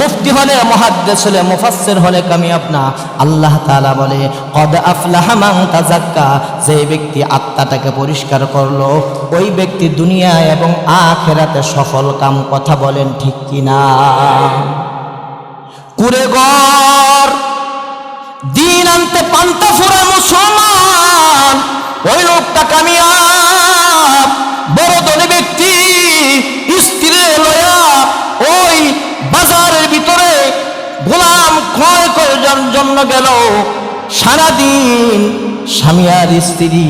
মুফতি হলে মহাদ্দেশ হলে, মুফাসসির হলে কামিয়াব না। আল্লাহ তাআলা বলে, কদ আফলাহা মান তাজাক্কা যে ব্যক্তি আত্মাটাকে পরিষ্কার করল, ওই ব্যক্তি দুনিয়া এবং আখেরাতে সফল কাম কথা বলেন ঠিক কিনা? কুরে গড় দিন আনতে পান্তা ফুরা মুসলমান, ওই লোকটা কামিয়াব, বড় ধনী ক্রয় করার জন্য গেল। সারাদিন স্বামী আর স্ত্রী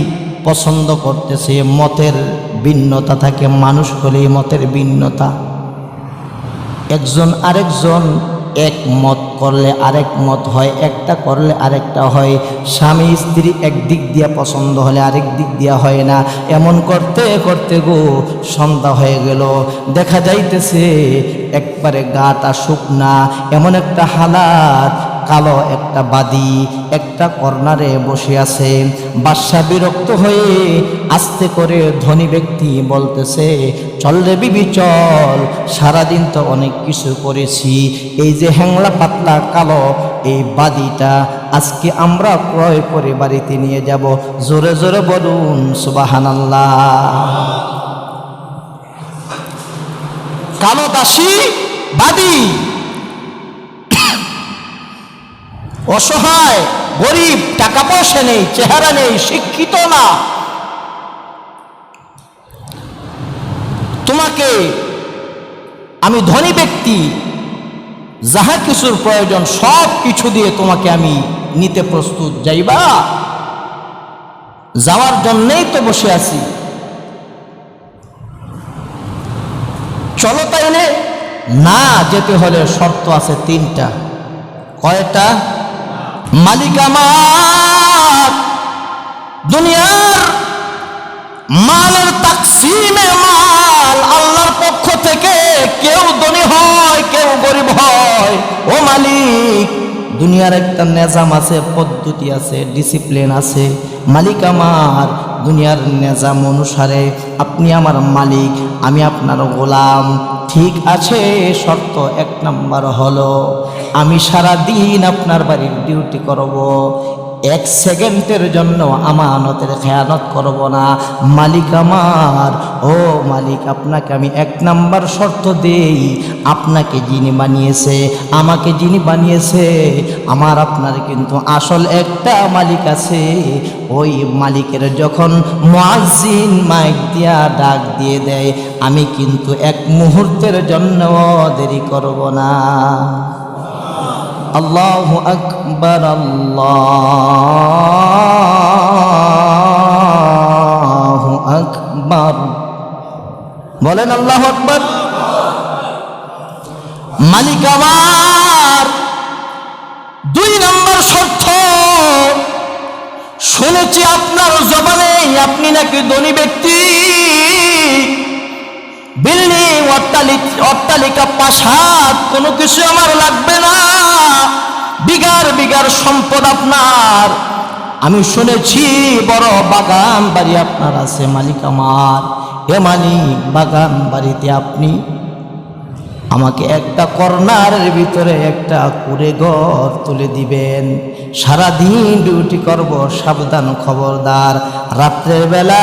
পছন্দ করতেছে, মতের ভিন্নতা থাকে, মানুষ হলে মতের ভিন্নতা। একজন আরেকজন এক মত করলে আরেক মত হয়, একটা করলে আরেকটা হয়। স্বামী স্ত্রী একদিক দিয়া পছন্দ হলে আরেক দিক দিয়া হয় না। এমন করতে করতে গো সন্ধ্যা হয়ে গেল। দেখা যাইতেছে একবারে গাটা শুকনা, এমন একটা হালাত কালো একটা বাদি একটা কর্নারে বসে আছে। বাদশা বিরক্ত হয়ে আস্তে করে ধনী ব্যক্তি বলতেছে, চল রে বিবি, চল। সারাদিন তো অনেক কিছু করেছি। এই যে হ্যাংলা পাতলা কালো এই বাদিটা আজকে আমরা ক্রয় করে বাড়িতে নিয়ে যাব। জোরে জোরে বলুন, সুবাহানাল্লাহ। কালো দাসী, বাদী। অসহায়, গরিব টাকা পয়সা নেই, চেহারা নেই, শিক্ষিত না। তোমাকে আমি ধনী ব্যক্তি, যাহা কিছুর প্রয়োজন, সব কিছু দিয়ে তোমাকে আমি নিতে প্রস্তুত। যাইবা, যাওয়ার জন্যেই তো বসে আছি। চলো তাইলে, না যেতে হলে শর্ত আছে তিনটা। কয়টা? মালিক আমার, দুনিয়ার মালের তাকসিমে মাল, আল্লাহর পক্ষ থেকে কেউ ধনী হয়, কেউ গরিব হয়। ও মালিক, দুনিয়ার একটা নেজাম আছে, পদ্ধতি আছে ডিসিপ্লিন আছে। মালিক আমার, দুনিয়ার নেজাম অনুসারে আপনি আমার মালিক, আমি আপনার গোলাম। ঠিক আছে, শর্ত এক নাম্বার হলো আমি সারা দিন আপনার বাড়ির ডিউটি করব। এক সেকেন্ডের জন্য আমানতের খেয়ানত করব না। মালিক আমার, ও মালিক, আপনাকে আমি এক নাম্বার শর্ত দেই। আপনাকে যিনি বানিয়েছে, আমাকে যিনি বানিয়েছে, আমার আপনার কিন্তু আসল একটা মালিক আছে। ওই মালিকের যখন মুয়াজ্জিন মাইক দিয়া ডাক দিয়ে দেয়, আমি কিন্তু এক মুহূর্তের জন্য দেরি করব না। আল্লাহ আকবর আল্লাহ আকবর। বলেন আল্লাহ আকবর। মালিক আমার, দুই নম্বর শর্ত, শুনেছি আপনার জবানে, আপনি নাকি ধনী ব্যক্তি। বিল্ডিং, অট্টালিকা প্রাসাদ, কোনো কিছু আমার লাগবে না। বিঘার বিঘার সম্পদ আপনার। আমি শুনেছি বড় বাগান বাড়ি আপনার আছে, মালিক আমার। এ মালিক, বাগান বাড়িতে আপনি আমাকে একটা কর্নারের ভিতরে একটা কুড়ে ঘর তুলে দিবেন। সারাদিন ডিউটি করব, সাবধান খবরদার। রাত্রের বেলা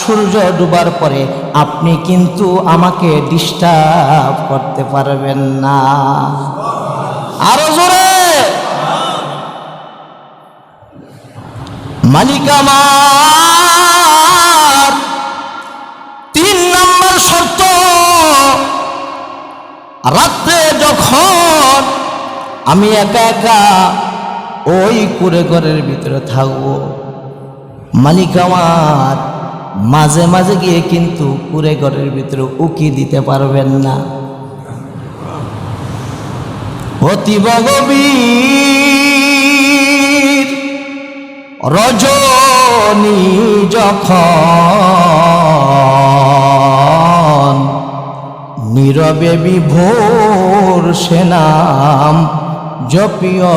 সূর্য ডুবার পরে আপনি কিন্তু আমাকে ডিস্টার্ব করতে পারবেন না। আরও জোরে! মালিক আমার, তিন নম্বর শর্ত, রাত্রে যখন আমি একা একা ওই কুড়ে ঘরের ভিতরে থাকব। মালিক আমার মাঝে মাঝে গিয়ে কিন্তু কুড়ে ঘরের ভিতরে উকি দিতে পারবেন না। অতি গভীর রজনী যখন নীরবে বিভোর সেনাম জপিয়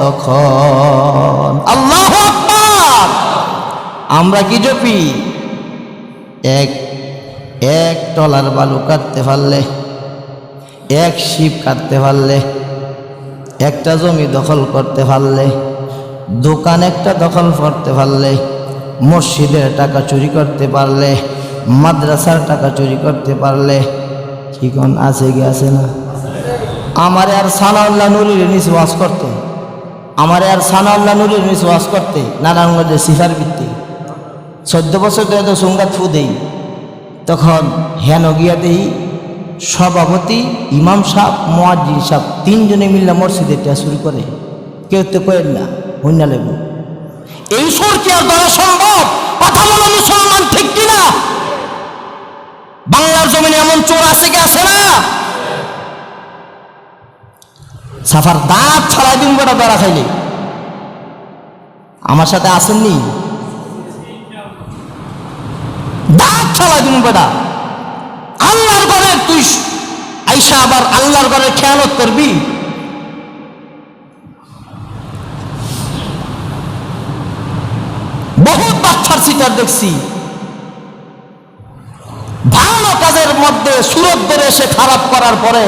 তখন। আল্লাহ আমরা কি জপি এক এক টলার বালু কাটতে পারলে, এক শিপ কাটতে পারলে, একটা জমি দখল করতে পারলে, দোকান একটা দখল করতে পারলে মসজিদের টাকা চুরি করতে পারলে, মাদ্রাসার টাকা চুরি করতে পারলে, কি কোন আছে কি আছে না? আমার আর সানাউল্লাহ নুরির নিচে ওয়াজ করতে। আমার আর সানাউল্লাহ নুরির নিচে ওয়াজ করতে নারায়ণগঞ্জের সিফার ভিত্তি। চোদ্দ বছর ধরে তো সঙ্গাত ফু দেই। তখন হেন গিয়া দেই সভাপতি, ইমাম সাহ মোয়াজ্জিন সাহ তিনজনে মিল্লা মসজিদে শুরু করে। কেউ তো কয়েন না, হইনা লেবু। এই সুর কি আর সম্ভব? কথা বলো মুসলমান ঠিক কিনা? বাংলার জমিনে এমন চোর আছে কি আছে না? সাফার দাঁত ছড়াই দিন বড় বেড়া খাইলে। আমার সাথে আসেননি? দাঁত ছড়াই দিন বেড়া। আল্লাহর ঘরে তুই আইসা আবার আল্লাহর ঘরে খেয়ালত করবি। বহুত বাচ্চার সিটার দেখছি। ভালো কাজের মধ্যে সুরত ধরে এসে খারাপ করার পরে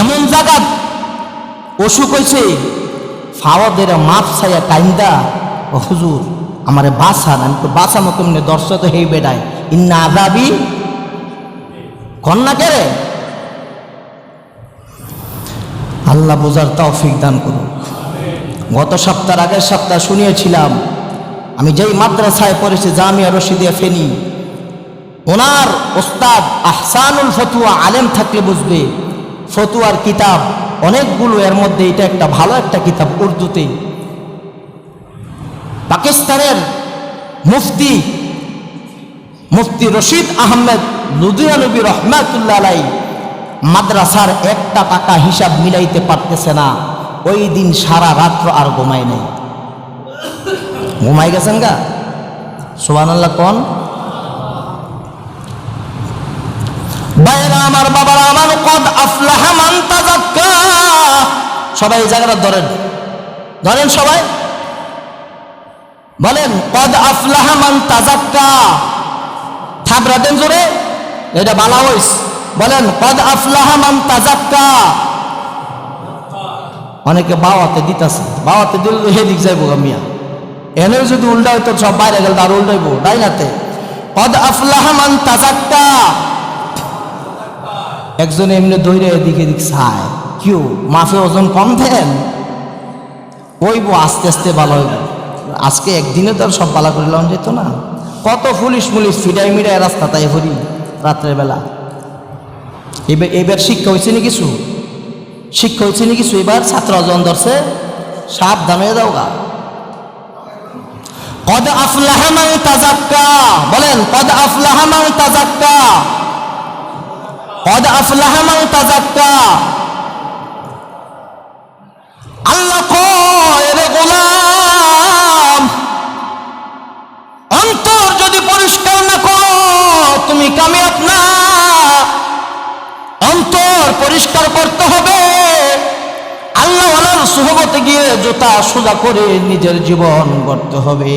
এমন জায়গা, অসুখ হয়েছে ফাওয়াদের মাপ ছাইয়া কাইন্দা, ও হুজুর, আমারে বাসান আমি তো বাসানো কেমনে? দর্শক তো হেই বেড়ায়। ইন্না আদাবি কন্যা কেরে আল্লাহ বোঝার তৌফিক দান করুন। গত সপ্তাহ আগের সপ্তাহ শুনিয়েছিলাম, আমি যেই মাদ্রাসায় পড়েছি, জামিয়া রশিদিয়া ফেনি, ওনার ওস্তাদ আহসানুল ফতুয়া আলেম থাকলে বুঝবে ফতুয়ার কিতাব, অনেকগুলো এর মধ্যে এটা একটা ভালো একটা কিতাব উর্দুতে পাকিস্তানের মুফতি মুফতি রশিদ আহমেদ লুদিয়ানবী রহমাতুল্লাহ আলাই মাদ্রাসার একটা টাকা হিসাব মিলাইতে পারতেছে না। ওই দিন সারা রাত্র আর ঘুমায় নেই। ঘুমাই গেছেন গা? সোহান আল্লাহ কন? বাইরা আমার বাবারা আমার কদ আফলাহা মান তাজাক্কা সবাই এই জায়গাটা ধরেন। ধরেন সবাই। বলেন, কদ আফলাহা মান তাজাক্কা থাবরা দেন জোরে। এটা বালা হইস বলেন, কদ আফলাহা মান তাজাক্কা অনেকে বাওয়াতে দিতাছে। বাওয়াতে দিল হেদিক যাইব মিয়া। এনে যদি উল্টা হইতো সব বাইরে গেল তার উল্টাইব। ডাইনাতে, কদ আফলাহা মান তাজাক্কা একজন এমনি দৈরে এদিকে এদিক চায়। কিউ মাফে ওজন কম দেন? ওইব আস্তে আস্তে ভালো হইব। আজকে একদিনে তো আর সব বালা করে লন যেত না। কত পুলিশ মুলিশ ফিডাই মিডাই রাস্তা তাই ভরি রাত্রের বেলা। এবার এবার শিক্ষা হয়েছে নি কিছু? শিক্ষা হয়েছে নি কিছু? এবার ছাত্র জন ধরছে, সাবধান হয়ে দাও গা। কদ আফলাহা মান তাজাক্কা, বলেন, কদ আফলাহা মান তাজাক্কা। কদ আফলাহা মান তাজাক্কা আল্লাহ কয়, রে গোলাম, অন্তর যদি পরিষ্কার না করো, তুমি কামিয়াব না। অন্তর পরিষ্কার করতে হবে। আল্লাহ সুহবতে গিয়ে জুতা সোজা করে নিজের জীবন গড়তে হবে।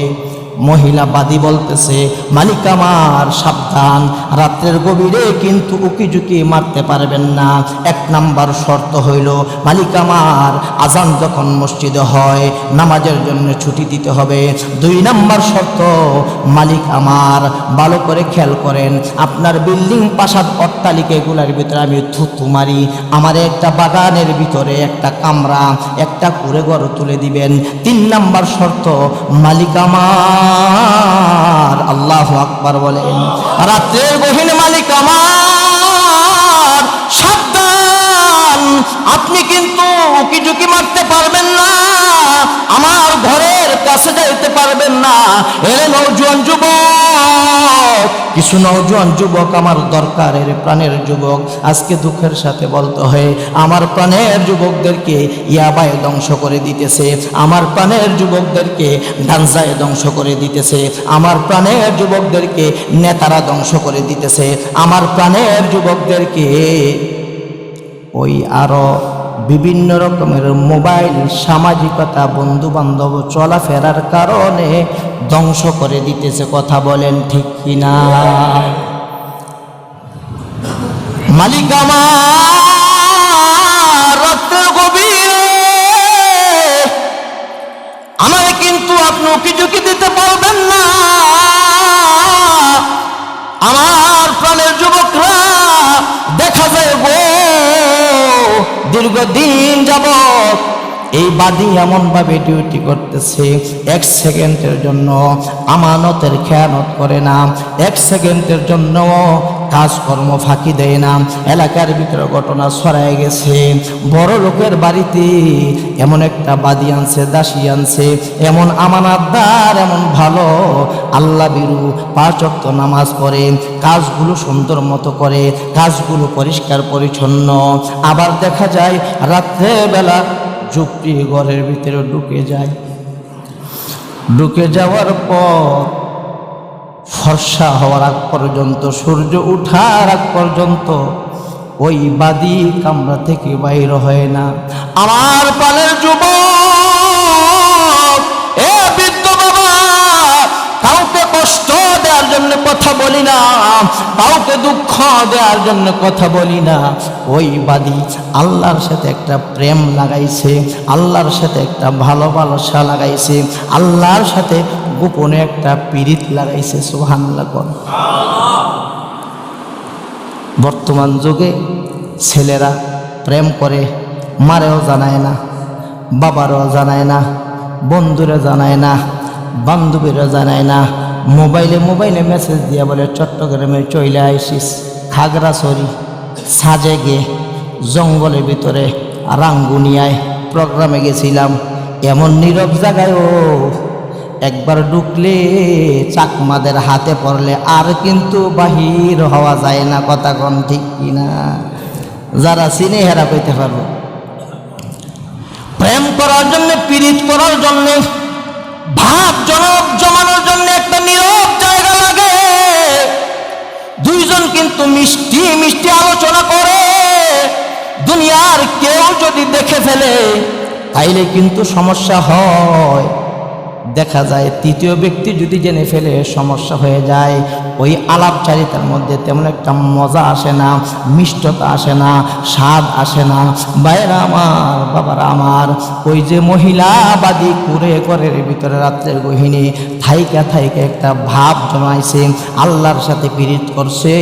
মহিলা বাদী বলতেছে, মালিক আমার, সাবধান। রাত্রের গভীরে কিন্তু উকি ঝুঁকি মারতে পারবেন না। এক নাম্বার শর্ত হইল, মালিক আমার, আজান যখন মসজিদে হয়, নামাজের জন্য ছুটি দিতে হবে। দুই নাম্বার শর্ত, মালিক আমার, ভালো করে খেয়াল করেন। আপনার বিল্ডিং পাশাদ অট্টালিকা এগুলার ভিতরে আমি থুতু মারি। আমার একটা বাগানের ভিতরে একটা কামরা, একটা কুড়ে ঘর তুলে দিবেন। তিন নাম্বার শর্ত, মালিক আমার আল্লাহ আকবার বলেন। রাত্রের গহীন মালিক আমার। সাবধান। আপনি কিন্তু উকি ঝুঁকি মারতে পারবেন না। আমার কাছে পারবেন না। এরে নৌজোয়ান যুবক, কিছু নৌজোয়ান যুবক আমার দরকারের প্রাণের যুবক, আজকে দুঃখের সাথে বলতে হয়, আমার প্রাণের যুবকদেরকে ইয়াবায় ধ্বংস করে দিতেছে, আমার প্রাণের যুবকদেরকে ডান্সায় ধ্বংস করে দিতেছে, আমার প্রাণের যুবকদেরকে নেতারা ধ্বংস করে দিতেছে, আমার প্রাণের যুবকদেরকে ওই আরও বিভিন্ন রকমের মোবাইল, সামাজিকতা বন্ধু বান্ধব চলাফেরার কারণে ধ্বংস করে দিতেছে কথা বলেন ঠিক কিনা? মালিক আমার রাত্রের গভীরে। কিন্তু আপনি উকি ঝুঁকি দিতে পারবেন না। আমার প্রাণের যুবকরা দেখা যায় গো। দীর্ঘদিন যাবত এই বাদী এমন ভাবে ডিউটি করতেছে, এক সেকেন্ডের জন্য আমানতের খেয়ানত করে না, এক সেকেন্ডের জন্য কাজকর্ম ফাঁকি দেয় না। এলাকার ভিতরে ঘটনা ছড়ায় গেছে। বড় লোকের বাড়িতে এমন একটা বাদী আনছে, দাসী আনছে, এমন আমানাতদার, এমন ভালো, আল্লাহ বিরু পাঁচক্ত নামাজ পড়ে, কাজগুলো সুন্দর মতো করে, কাজগুলো পরিষ্কার পরিচ্ছন্ন আবার দেখা যায়, রাত্রেবেলা যুক্তি ঘরের ভিতরে ঢুকে যায়। ঢুকে যাওয়ার পর ফর্সা হওয়ার আগ পর্যন্ত, সূর্য উঠার আগ পর্যন্ত ওই বাদি কামরা থেকে বাইর হয় না। আমার পালের যুবক জন্য কথা বলি না। কাউকে দুঃখ দেওয়ার জন্য কথা বলি না। ওই বাদী আল্লাহর সাথে একটা প্রেম লাগাইছে, আল্লাহর সাথে একটা ভালোবাসা লাগাইছে, আল্লাহর সাথে গোপনে একটা পীড়িত লাগাইছে, সুবহানাল্লাহ কর বর্তমান যুগে ছেলেরা প্রেম করে, মারেও জানায় না, বাবারও জানায় না বন্ধুরা জানায় না বান্ধবীরা জানায় না মোবাইলে মোবাইলে মেসেজ দিয়ে বলে চট্টগ্রামে চইলে আইসিস খাগড়াছড়ি সাজে গে জঙ্গলের ভিতরে রাঙ্গুনিয়ায় প্রোগ্রামে গেছিলাম। এমন নীরব জায়গায়ও একবার ঢুকলে চাকমাদের হাতে পড়লে আর কিন্তু বাহির হওয়া যায় না, কথা কন ঠিক কিনা? যারা চিনে হেরা পেতে পারব। প্রেম করার জন্য, পীড়িত করার জন্য ভাব জনক জমানোর জন্য একটা নীরব জায়গা লাগে। দুইজন কিন্তু মিষ্টি মিষ্টি আলোচনা করে। দুনিয়ার কেউ যদি দেখে ফেলে, তাইলে কিন্তু সমস্যা হয়। দেখা যায়, তৃতীয় ব্যক্তি যদি জেনে ফেলে সমস্যা হয়ে যায়, ওই আলাপচারিতার মধ্যে তেমন একটা মজা আসে না, মিষ্টতা আসে না, স্বাদ আসে না। বাইরা আমার, বাবারা আমার, ওই যে মহিলাবাদী কুরে ঘরের ভিতরে রাত্রের গহিনী থাইকা থাইকা একটা ভাব জমাইছে, আল্লাহর সাথে পীড়িত করছে।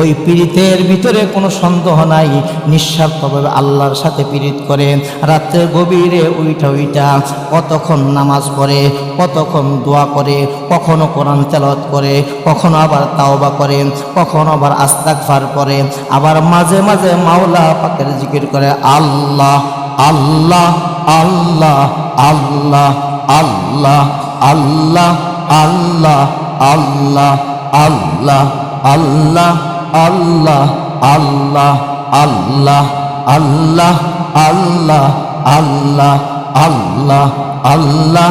ওই পীড়িতের ভিতরে কোনো সন্দেহ নাই, নিঃস্বার্থভাবে আল্লাহর সাথে পীড়িত করে রাত্রের গভীরে উইটা উইটা কতক্ষণ নামাজ পড়ে কতক্ষণ দোয়া করে কখনো কোরআন তেলত করে কখনো আবার তাওবা করে কখনো আবার আস্তাকফার করে আবার মাঝে মাঝে মাওলা পাকের জিকির করে আল্লাহ আল্লাহ আল্লাহ আল্লাহ আল্লাহ আল্লাহ আল্লাহ আল্লাহ আল্লাহ আল্লাহ আল্লাহ আল্লাহ আল্লাহ আল্লাহ আল্লাহ আল্লাহ আল্লাহ আল্লাহ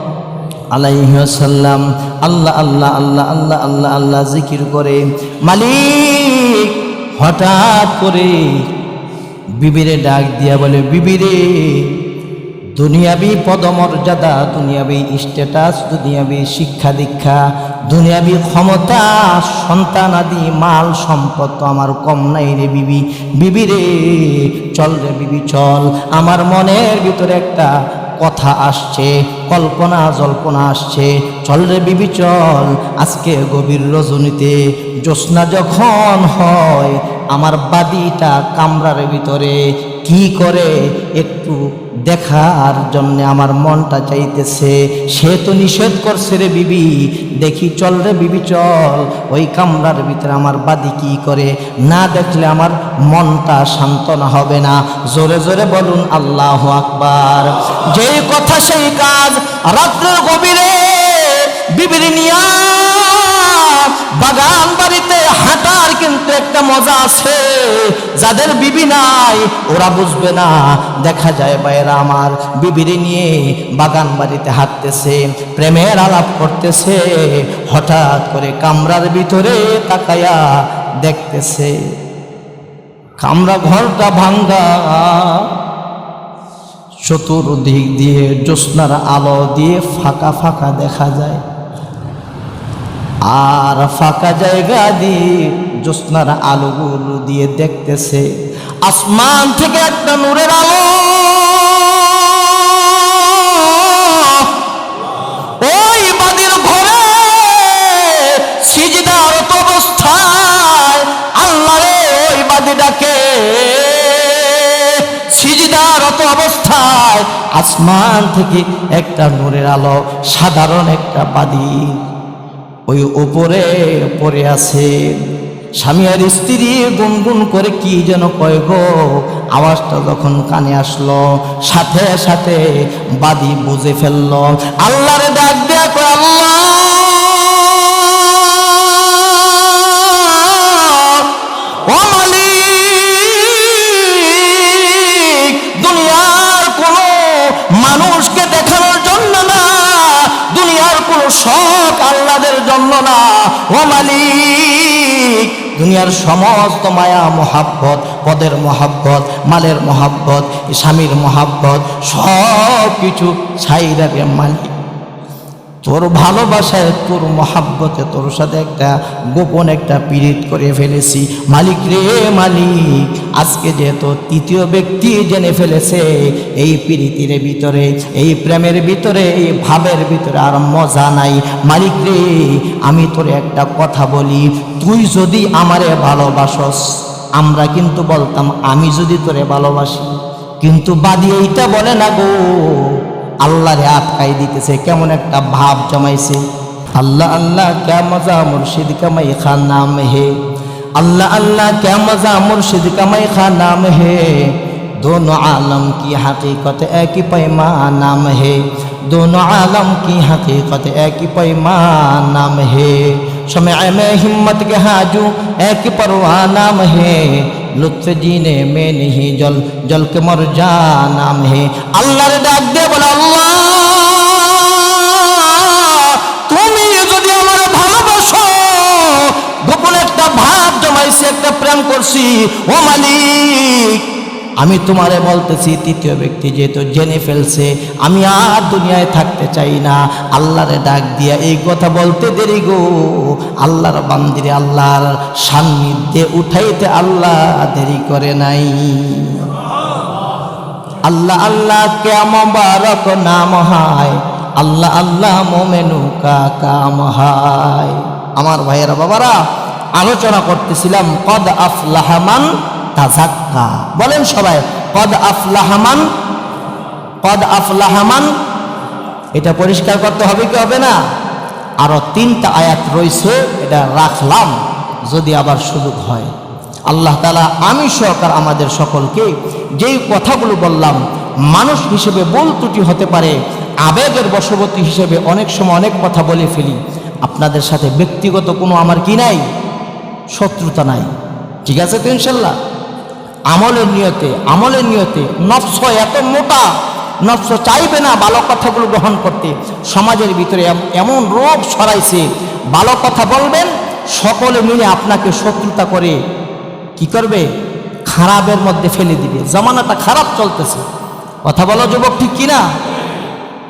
আলাইহি ওয়াসাল্লাম, আল্লাহ আল্লাহ আল্লাহ আল্লাহ আল্লাহ আল্লাহ জিকির করে। মালিক হঠাৎ করে বিবিরে ডাক দিয়া বলে, বিবিরে, দুনিয়াবি পদমর্যাদা, দুনিয়াবি স্ট্যাটাস, দুনিয়াবি শিক্ষা দীক্ষা, দুনিয়াবি ক্ষমতা, সন্তান আদি, মাল সম্পদ তো আমার কম নাই রে বিবি। বিবি রে চল রে বিবি, চল। আমার মনের ভিতরে একটা কথা আসছে, কল্পনা জল্পনা আসছে। চল রে বিবি, চল, আজকে গভীর রজনীতে। জ্যোৎস্না যখন হয়, আমার বাদিটা কামরার ভিতরে। কি করে একটু দেখার জন্য আমার মনটা চাইতেছে? সে তো নিষেধ করছে রে বিবি। দেখি চল রে বিবি, চল। ওই কামরার ভিতরে আমার বাদি কি করে? না দেখলে আমার মনটা সান্ত্বনা হবে না। জোরে জোরে বলুন, আল্লাহ আকবার। যেই কথা সেই কাজ রাত্রের গভীরে বিবির নিয়া বাগান বাড়িতে হাঁটার কিন্তু একটা মজা আছে। যাদের বিবি নাই, ওরা বুঝবে না। দেখা যায় বাইরা আমার, বিবিরে নিয়ে বাগান বাড়িতে হাঁটতেছে, প্রেমের আলাপ করতেছে, হঠাৎ করে কামরার ভিতরে তাকায়া দেখতেছে, কামরা ঘরটা ভাঙ্গা। চতুর্দিক দিয়ে জ্যোৎস্নার আলো দিয়ে ফাঁকা ফাঁকা দেখা যায়। আর ফাঁকা জায়গা দিয়ে জ্যোৎস্নার আলোগুলো দিয়ে দেখতেছে। আসমান থেকে একটা নূরের আলো। ওই বাদির ঘরে সিজদারত অবস্থায় আল্লাহ ওই বাদিটাকে সিজদারত অবস্থায় আসমান থেকে একটা নূরের আলো, সাধারণ একটা বাদি ওই উপরে পড়ে আছে, স্বামী আর স্ত্রী গুনগুন করে কি যেন কয় গো, আওয়াজটা যখন কানে আসলো, সাথে সাথে বাদি বুঝে ফেলল, আল্লাহরে ডাক দেয়া দুনিয়ার সমস্ত মায়া মহাব্বত পদের মহাব্বত মালের মহাব্বত স্বামীর মহাব্বত সব কিছু ছাইরা মালিক। তোর ভালোবাসায়, তোর মহাব্বতে তোর সাথে একটা গোপন একটা পীড়িত করে ফেলেছি। মালিক রে মালিক, আজকে যেহেতু তৃতীয় ব্যক্তি জেনে ফেলেছে, এই পীড়িতির ভিতরে, এই প্রেমের ভিতরে, এই ভাবের ভিতরে আর মজা নাই। মালিক রে, আমি তোর একটা কথা বলি, তুই যদি আমারে ভালোবাসস, আমরা কিন্তু বলতাম, আমি যদি তোরে ভালোবাসি। কিন্তু বাদি এইটা বলে না গো আল্লাহরে আটকাই দিতেছে, কেমন একটা ভাব জমাইছে। আল্লাহ আল্লাহ ক্যা মজা মুর্শিদ কামাই খা নাম হে। আল্লাহ আল্লাহ ক্যা মজা মুর্শিদ কামাই খা নাম হে। দোনো আলম दोनों आलम की हकीकत एक पैमानाम है दोनों आलम की हकीकत एक पैमानाम है समय में हिम्मत के একই एक নাম হে। লুৎফে জিনে মে নিহি, জল, জলকে মর যা নাম হে। আল্লাহর ডাক দে বলে তুমি যদি আমার ভালোবাসো গোপন একটা ভাব জমাইছি, একটা প্রেম করছি। ও মালিক আমি তোমারে বলতেছি, তৃতীয় ব্যক্তি যেহেতু জেনে ফেলছে, আমি আর দুনিয়ায় থাকতে চাই না। আল্লাহরে ডাক দিয়া এই কথা বলতে দেরি গো। আল্লাহর বান্দিরে আল্লাহর সান্নিধ্যে উঠাইতে আল্লাহ দেরি করে নাই। আল্লাহ আল্লাহ কেম বারক নাম হায়। আল্লাহ আল্লাহ, মোমেনু কাম হায়। আমার ভাইয়েরা, বাবারা, আলোচনা করতেছিলাম, কদ আফলাহমান তাজাক্কা। বলেন সবাই, কদ আফলাহমান কদ আফলাহমান এটা পরিষ্কার করতে হবে কি হবে না? আরও তিনটা আয়াত রয়েছে, এটা রাখলাম, যদি আবার সুযোগ হয়। আল্লাহ তালা আমি সহকার আমাদের সকলকে যেই কথাগুলো বললাম, মানুষ হিসেবে বল ত্রুটি হতে পারে, আবেগের বশবর্তী হিসেবে অনেক সময় অনেক কথা বলে ফেলি। আপনাদের সাথে ব্যক্তিগত কোনো আমার কি নাই? শত্রুতা নাই। ঠিক আছে তো ইনশাল্লাহ? আমলের নিয়তে আমলের নিয়তে নফস এত মোটা, নফস চাইবে না ভালো কথাগুলো গ্রহণ করতে। সমাজের ভিতরে এমন রোগ ছড়াইছে ভালো কথা বলবেন, সকলে মিলে আপনাকে শত্রুতা করে কি করবে? খারাপের মধ্যে ফেলে দিবে। জামানাটা খারাপ চলতেছে। কথা বলো যুবক ঠিক কিনা?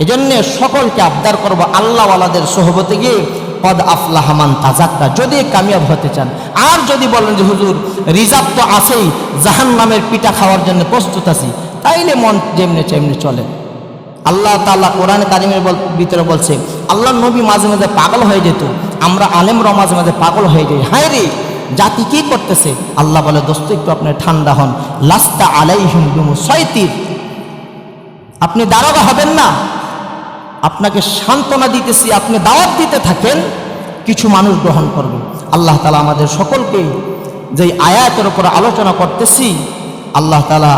এজন্যে সকলকে আবদার করব, আল্লাহওয়ালাদের সহবতে গিয়ে পদ আফলাহমান তাজাক্কা যদি কামিয়াব হতে চান, আর যদি বলেন যে, হুজুর, রিজার্ভ তো আছেই জাহান নামের পিঠা খাওয়ার জন্য প্রস্তুত আছি, তাইলে মন যেমনি চেমনি চলে। আল্লাহ তাআলা কোরআন কারিমের ভিতরে বলছে আল্লাহ নবী মাঝে মাঝে পাগল হয়ে যেত, আমরা আলেমরা মাঝে মাঝে পাগল হয়ে যাই। হায় রে, জাতি কি করতেছে? আল্লাহ বলে, দোস্ত, একটু আপনি ঠান্ডা হন। লাস্তা আলাই হিন্দু সয়তির আপনি দারোগা হবেন না। আপনাকে সান্ত্বনা দিতেছি, আপনি দাওয়াত দিতে থাকেন, কিছু মানুষ গ্রহণ করবে। আল্লাহ তালা আমাদের সকলকে যেই আয়াতের উপর আলোচনা করতেছি, আল্লাহ তালা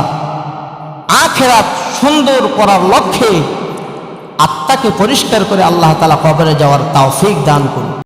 আখেরাত সুন্দর করার লক্ষ্যে আত্মাকে পরিষ্কার করে আল্লাহ তালা কবরে যাওয়ার তাওফিক দান করুন।